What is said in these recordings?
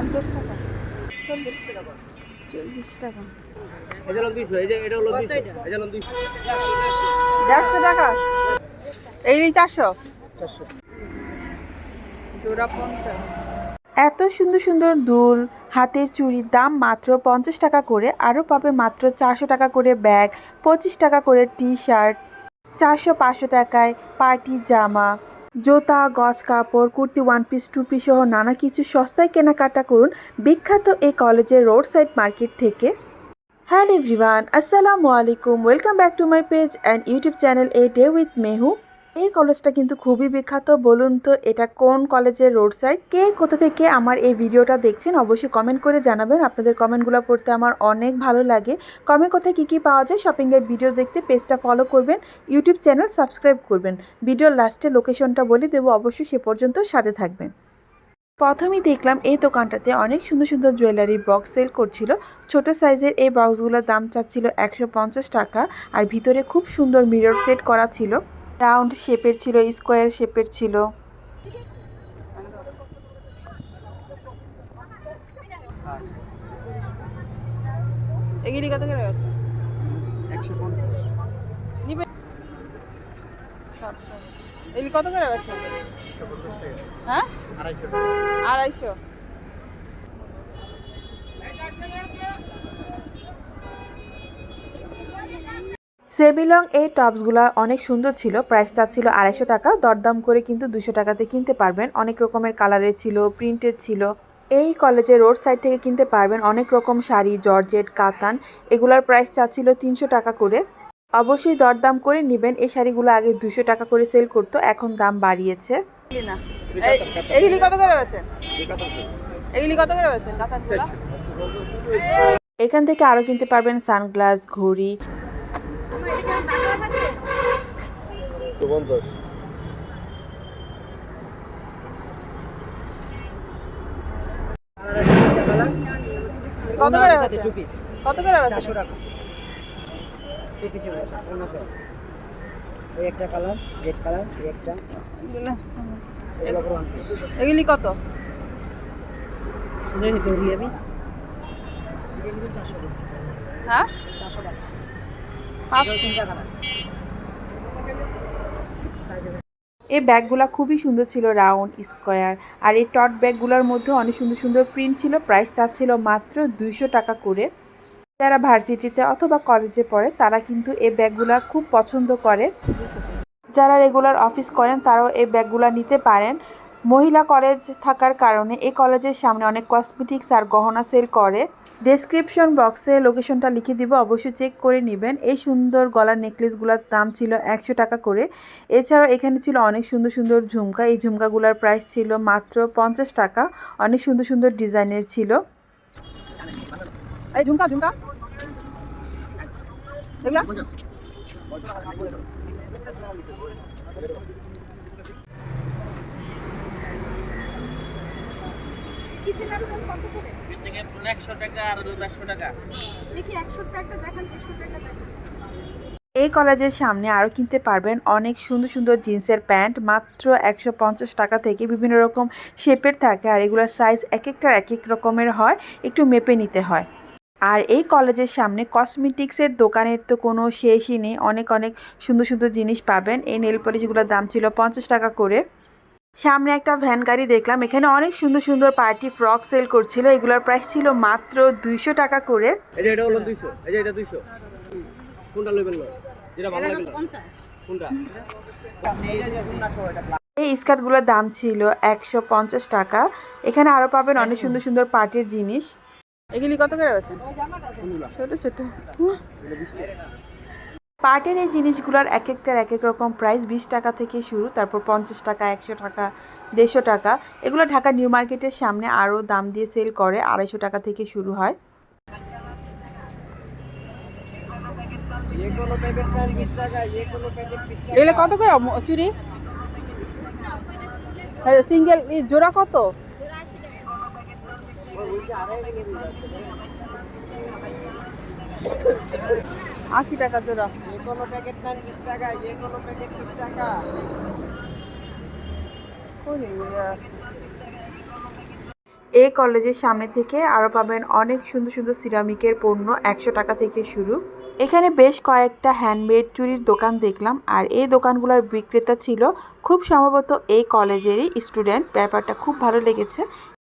পঞ্চাশ টাকা। চল্লিশ টাকা। চল্লিশ টাকা। দেড়শো টাকা। এই চারশো। চারশো। জোড়া পঞ্চাশ। এত সুন্দর সুন্দর দুল হাতের চুড়ির দাম মাত্র পঞ্চাশ টাকা করে আরও পাবে মাত্র চারশো টাকা করে ব্যাগ পঁচিশ টাকা করে টি শার্ট চারশো পাঁচশো টাকায় পার্টি জামা। জুতা, গজ, কাপড়, kurti one piece two piece সহ নানা কিছু সস্তায় কেনাকাটা করুন বিখ্যাত এই কলেজের রোড সাইড মার্কেট থেকে। হ্যালো এভরিওয়ান আসসালামু আলাইকুম welcome back to my page and YouTube channel a day with Mehu এই কলেজটা কিন্তু খুবই বিখ্যাত। বলুন তো এটা কোন কলেজের রোড সাইড কে কোথা থেকে আমার এই ভিডিওটা দেখছেন অবশ্যই কমেন্ট করে জানাবেন। আপনাদের কমেন্টগুলো পড়তে আমার অনেক ভালো লাগে। কমে কোথায় কী কী পাওয়া যায় শপিং শপিংয়ের ভিডিও দেখতে পেজটা ফলো করবেন ইউটিউব চ্যানেল সাবস্ক্রাইব করবেন। ভিডিওর লাস্টে লোকেশনটা বলে দেবো, অবশ্যই সে পর্যন্ত সাথে থাকবেন। প্রথমেই দেখলাম এই দোকানটাতে অনেক সুন্দর সুন্দর জুয়েলারি বক্স সেল করছিল। ছোট সাইজের এই বক্সগুলোর দাম চাচ্ছিল একশো পঞ্চাশ টাকা আর ভিতরে খুব সুন্দর মিরর সেট করা ছিল। রাউন্ড শেপের ছিল স্কোয়ার শেপের ছিল। এগুলি কত করে আছে একশো পঞ্চাশ। এগুলি কত করে আছে হ্যাঁ? আড়াইশো। সেমিলং এই টপসগুলো অনেক সুন্দর ছিল। প্রাইস চাচ্ছিল আড়াইশো টাকা। দরদাম করে কিন্তু দুশো টাকাতে কিনতে পারবেন। অনেক রকমের কালারের ছিল প্রিন্টের ছিল। এই কলেজে রোড সাইড থেকে কিনতে পারবেন অনেক রকম শাড়ি জর্জেট কাতান। এগুলার প্রাইস চাচ্ছিল তিনশো টাকা করে। অবশ্যই দরদাম করে নেবেন। এই শাড়িগুলো আগে দুশো টাকা করে সেল করতো এখন দাম বাড়িয়েছে। কত করে কত করে এখান থেকে আরও কিনতে পারবেন সানগ্লাস ঘড়ি। পঞ্চাশ কত করে টু পিস কত করে আছে চারশো টাকা। টু পিস পনেরোশো ওই একটা কালার রেড কালার এই একটা। এগুলো কত? আমি। হ্যাঁ? চারশো টাকা। এই ব্যাগগুলো খুবই সুন্দর ছিল, রাউন্ড, স্কোয়ার। আর এই টট ব্যাগগুলোর মধ্যে অনেক সুন্দর সুন্দর প্রিন্ট ছিল, প্রাইস চাচ্ছিল মাত্র দুইশো টাকা করে। যারা ভার্সিটিতে অথবা কলেজে পড়ে, তারা কিন্তু এই ব্যাগগুলো খুব পছন্দ করে। যারা রেগুলার অফিস করেন, তারাও এই ব্যাগগুলো নিতে পারেন। মহিলা কলেজ থাকার কারণে এই কলেজের সামনে অনেক কসমেটিক্স আর গহনা সেল করে। ডেসক্রিপশন বক্সে লোকেশনটা লিখে দিব, অবশ্যই চেক করে নেবেন। এই সুন্দর গলার নেকলেসগুলোর দাম ছিল একশো টাকা করে। এছাড়াও এখানে ছিল অনেক সুন্দর সুন্দর ঝুমকা। এই ঝুমকাগুলোর প্রাইস ছিল মাত্র পঞ্চাশ টাকা। অনেক সুন্দর সুন্দর ডিজাইনের ছিল। ঝুমকা ঝুমকা। একশো টাকা আর দেড়শো টাকা। এই কলেজের সামনে আরও কিনতে পারবেন অনেক সুন্দর সুন্দর জিন্সের প্যান্ট মাত্র একশো পঞ্চাশ টাকা থেকে বিভিন্ন রকম শেপের থাকে আর এগুলোর সাইজ এক একটার এক এক রকমের হয় একটু মেপে নিতে হয়। আর এই কলেজের সামনে কসমেটিক্সের দোকানের তো কোনো শেষই নেই অনেক অনেক সুন্দর সুন্দর জিনিস পাবেন। এই নেল পলিশগুলোর দাম ছিল পঞ্চাশ টাকা করে। সামনে একটা ভ্যান গাড়ি দেখলাম এখানে অনেক সুন্দর সুন্দর পার্টি ফ্রক সেল করছিল এগুলোর প্রাইস ছিল মাত্র দুইশো টাকা করে। এই যে এটা হলো দুইশো এই যে এটা দুইশো। কোনটা নেবেন যেটা ভালো লাগবে কোনটা? এই স্কার্টগুলোর দাম ছিল একশো পঞ্চাশ টাকা। এখানে আরও পাবেন অনেক সুন্দর সুন্দর পার্টির জিনিস। এগুলি কত করে আছে ছোট ছোট। পার্টের এই জিনিসগুলোর এক একটার এক এক রকম প্রাইস বিশ টাকা থেকে শুরু তারপর পঞ্চাশ টাকা একশো টাকা দেড়শো টাকা। এগুলো ঢাকা নিউ মার্কেটের সামনে আরও দাম দিয়ে সেল করে আড়াইশো টাকা থেকে শুরু হয়। এগুলো কত করে চুরি? সিঙ্গেল জোড়া কত? আশি টাকা জোড়া। যে কোনো প্যাকেট প্রাইস বিশ টাকা যে কোনো প্যাকেট বিশ টাকা? এই কলেজের সামনে থেকে আরও পাবেন অনেক সুন্দর সুন্দর সিরামিকের পণ্য একশো টাকা থেকে শুরু। এখানে বেশ কয়েকটা হ্যান্ডমেড চুরির দোকান দেখলাম আর এই দোকানগুলোর বিক্রেতা ছিল খুব সম্ভবত এই কলেজেরই স্টুডেন্ট ব্যাপারটা খুব ভালো লেগেছে।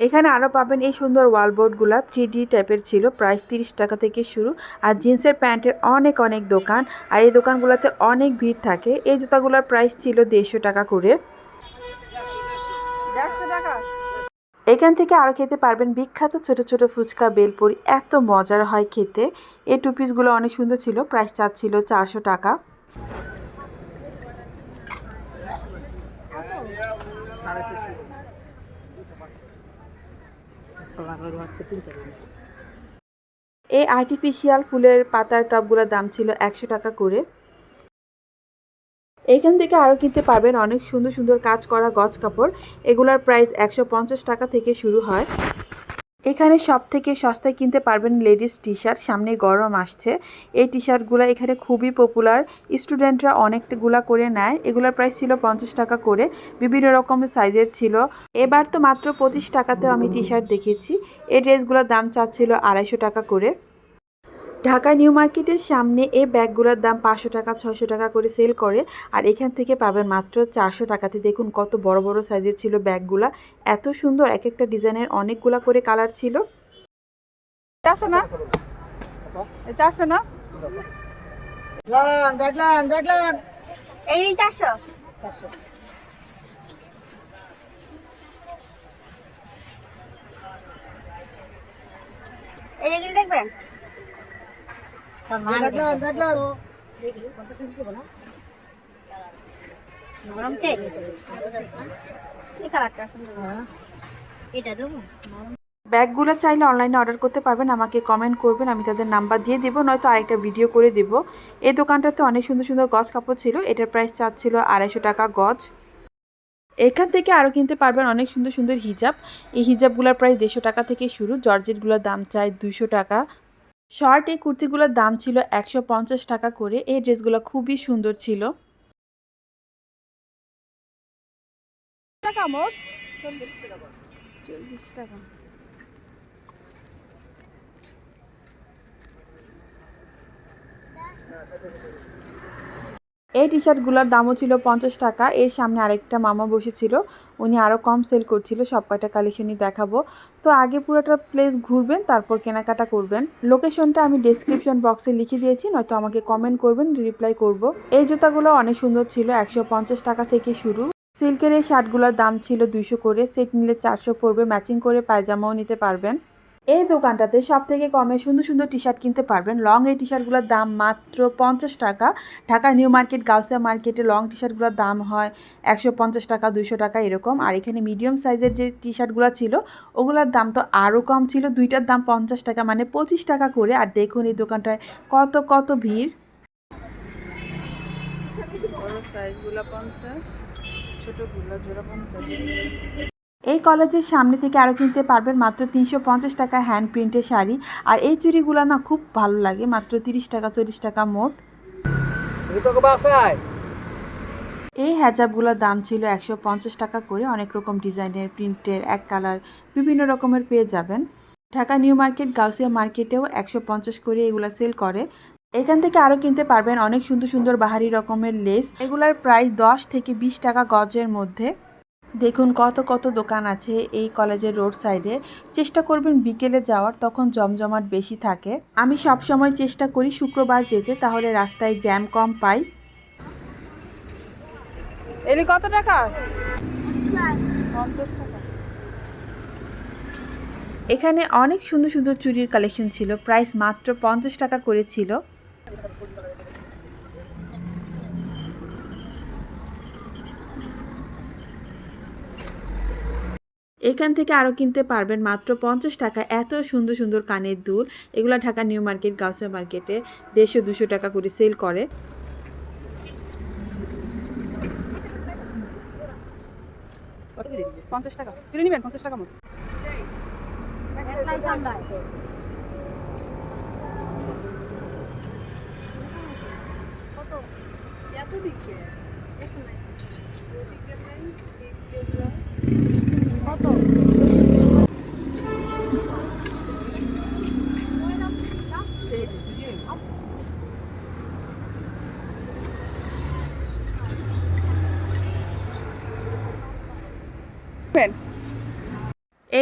এখানে আরও পাবেন এই সুন্দর ওয়ালবোর্ডগুলো থ্রি ডি টাইপের ছিল প্রাইস তিরিশ টাকা থেকে শুরু। আর জিন্সের প্যান্টের অনেক অনেক দোকান আর এই দোকানগুলোতে অনেক ভিড় থাকে। এই জুতাগুলোর প্রাইস ছিল দেড়শো টাকা করে। দেড়শো টাকা? এখান থেকে আরও খেতে পারবেন বিখ্যাত ছোট ছোট ফুচকা বেলপুরি এত মজার হয় খেতে। এই টু পিসগুলো অনেক সুন্দর ছিল প্রাইস ছিল চারশো টাকা। এই আর্টিফিশিয়াল ফুলের পাতার টবগুলোর দাম ছিল একশো টাকা করে। এখান থেকে আরও কিনতে পারবেন অনেক সুন্দর সুন্দর কাজ করা গজ কাপড়। এগুলার প্রাইস একশো পঞ্চাশ টাকা থেকে শুরু হয়। এখানে সব থেকে সস্তায় কিনতে পারবেন লেডিস টি শার্ট সামনে গরম আসছে। এই টি শার্টগুলো এখানে খুবই পপুলার স্টুডেন্টরা অনেকগুলা করে নেয়। এগুলোর প্রাইস ছিল পঞ্চাশ টাকা করে। বিভিন্ন রকমের সাইজের ছিল। এবার তো মাত্র পঁচিশ টাকাতেও আমি টি শার্ট দেখেছি। এই ড্রেসগুলোর দাম চাচ্ছিল আড়াইশো টাকা করে। ঢাকা নিউ মার্কেটের সামনে এই ব্যাগগুলোর দাম পাঁচশো টাকা ছয়শো টাকা করে সেল করে আর এখান থেকে পাবেন মাত্র চারশো টাকাতে। দেখুন কত বড় বড় সাইজের ছিল ব্যাগগুলা। এত সুন্দর এক একটা ডিজাইনের অনেকগুলা করে কালার ছিল। চারশো না? চারশো না? চারশো। চারশো। এই দেখবেন দেখলাম দেখলাম নরম চেক এই কালারটা সুন্দর ব্যাগগুলো চাইলে অনলাইনে অর্ডার করতে পারবেন, আমাকে কমেন্ট করবেন, আমি তাদের নাম্বার দিয়ে দেবো, নয়তো আরেকটা ভিডিও করে দেব। এই দোকানটাতে অনেক সুন্দর সুন্দর গজ কাপড় ছিল, এটার প্রাইস চাচ্ছিল আড়াইশো টাকা গজ। এখান থেকে আরও কিনতে পারবেন অনেক সুন্দর সুন্দর হিজাব। এই হিজাবগুলোর প্রাইস দেড়শো টাকা থেকে শুরু, জর্জেটগুলোর দাম চাই দুশো টাকা। শর্ট এই কুর্তিগুলোর দাম ছিল একশো পঞ্চাশ টাকা করে। এই ড্রেসগুলো খুবই সুন্দর ছিল। টাকা এই টি শার্টগুলোর দামও ছিল পঞ্চাশ টাকা। এর সামনে আরেকটা মামা বসেছিল। উনি আরও কম সেল করছিল। সব কয়টা কালেকশনই দেখাবো। তো আগে পুরোটা প্লেস ঘুরবেন, তারপর কেনাকাটা করবেন। লোকেশনটা আমি ডেসক্রিপশন বক্সে লিখে দিয়েছি, নয়তো আমাকে কমেন্ট করবেন রিপ্লাই করব। এই জুতাগুলো অনেক সুন্দর ছিল, একশো পঞ্চাশ টাকা থেকে শুরু। সিল্কের এই শার্টগুলোর দাম ছিল দুইশো করে। সেট নিলে চারশো পড়বে। ম্যাচিং করে পায়জামাও নিতে পারবেন। এই দোকানটাতে সব থেকে কমে সুন্দর সুন্দর টি শার্ট কিনতে পারবেন। লং এই টি শার্টগুলোর দাম মাত্র পঞ্চাশ টাকা। ঢাকা নিউ মার্কেট গাউসিয়া মার্কেটে লং টি শার্টগুলোর দাম হয় একশো পঞ্চাশ টাকা, দুইশো টাকা এরকম। আর এখানে মিডিয়াম সাইজের যে টি শার্টগুলো ছিল, ওগুলোর দাম তো আরও কম ছিল। দুইটার দাম পঞ্চাশ টাকা মানে পঁচিশ টাকা করে। আর দেখুন এই দোকানটায় কত কত ভিড়। সাইজগুলো পঞ্চাশ জোড়া পঞ্চাশ। এই কলেজের সামনে থেকে আরও কিনতে পারবেন মাত্র তিনশো পঞ্চাশ টাকা হ্যান্ড প্রিন্টের শাড়ি। আর এই চুড়িগুলো না খুব ভালো লাগে, মাত্র তিরিশ টাকা, চল্লিশ টাকা মোট। এই হ্যাজাবগুলোর দাম ছিল একশো পঞ্চাশ টাকা করে, অনেক রকম ডিজাইনের প্রিন্টের এক কালার, বিভিন্ন রকমের পেয়ে যাবেন। ঢাকা নিউ মার্কেট, গাউসিয়া মার্কেটেও একশো পঞ্চাশ করে এগুলো সেল করে। এখান থেকে আরও কিনতে পারবেন অনেক সুন্দর সুন্দর বাহারি রকমের লেস এগুলার প্রাইস দশ থেকে বিশ টাকা গজের মধ্যে। দেখুন, কত কত দোকান আছে এই কলেজের রোড সাইডে চেষ্টা করবেন বিকেলে যাওয়ার, তখন জমজমাট বেশি থাকে। আমি সব সময় চেষ্টা করি শুক্রবার যেতে, তাহলে রাস্তায় জ্যাম কম পাই। এলি, কত টাকা? এখানে অনেক সুন্দর সুন্দর চুরির কালেকশন ছিল। প্রাইস মাত্র পঞ্চাশ টাকা করে ছিল। এখান থেকে আরও কিনতে পারবেন মাত্র পঞ্চাশ টাকা। এত সুন্দর সুন্দর কানের দুল। এগুলো ঢাকা নিউ মার্কেট, গাউসিয়া মার্কেটে দেড়শো, দুশো টাকা করে সেল করে। পঞ্চাশ টাকা। কিনে নেবেন? পঞ্চাশ টাকা মতো। এত দিচ্ছে।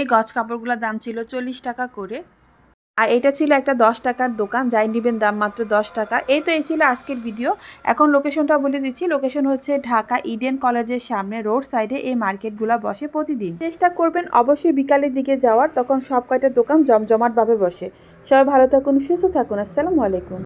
এই গজ কাপড়গুলোর দাম ছিল চল্লিশ টাকা করে। আর এটা ছিল একটা দশ টাকার দোকান, যাই নেবেন দাম মাত্র দশ টাকা। এই তো এই ছিল আজকের ভিডিও এখন লোকেশনটা বলে দিচ্ছি। লোকেশন হচ্ছে ঢাকা ইডেন কলেজের সামনে রোড সাইডে এই মার্কেটগুলো বসে প্রতিদিন। চেষ্টা করবেন অবশ্যই বিকালের দিকে যাওয়ার, তখন সব কয়টা দোকান জমজমাটভাবে বসে। সবাই ভালো থাকুন, সুস্থ থাকুন। আসসালামু আলাইকুম।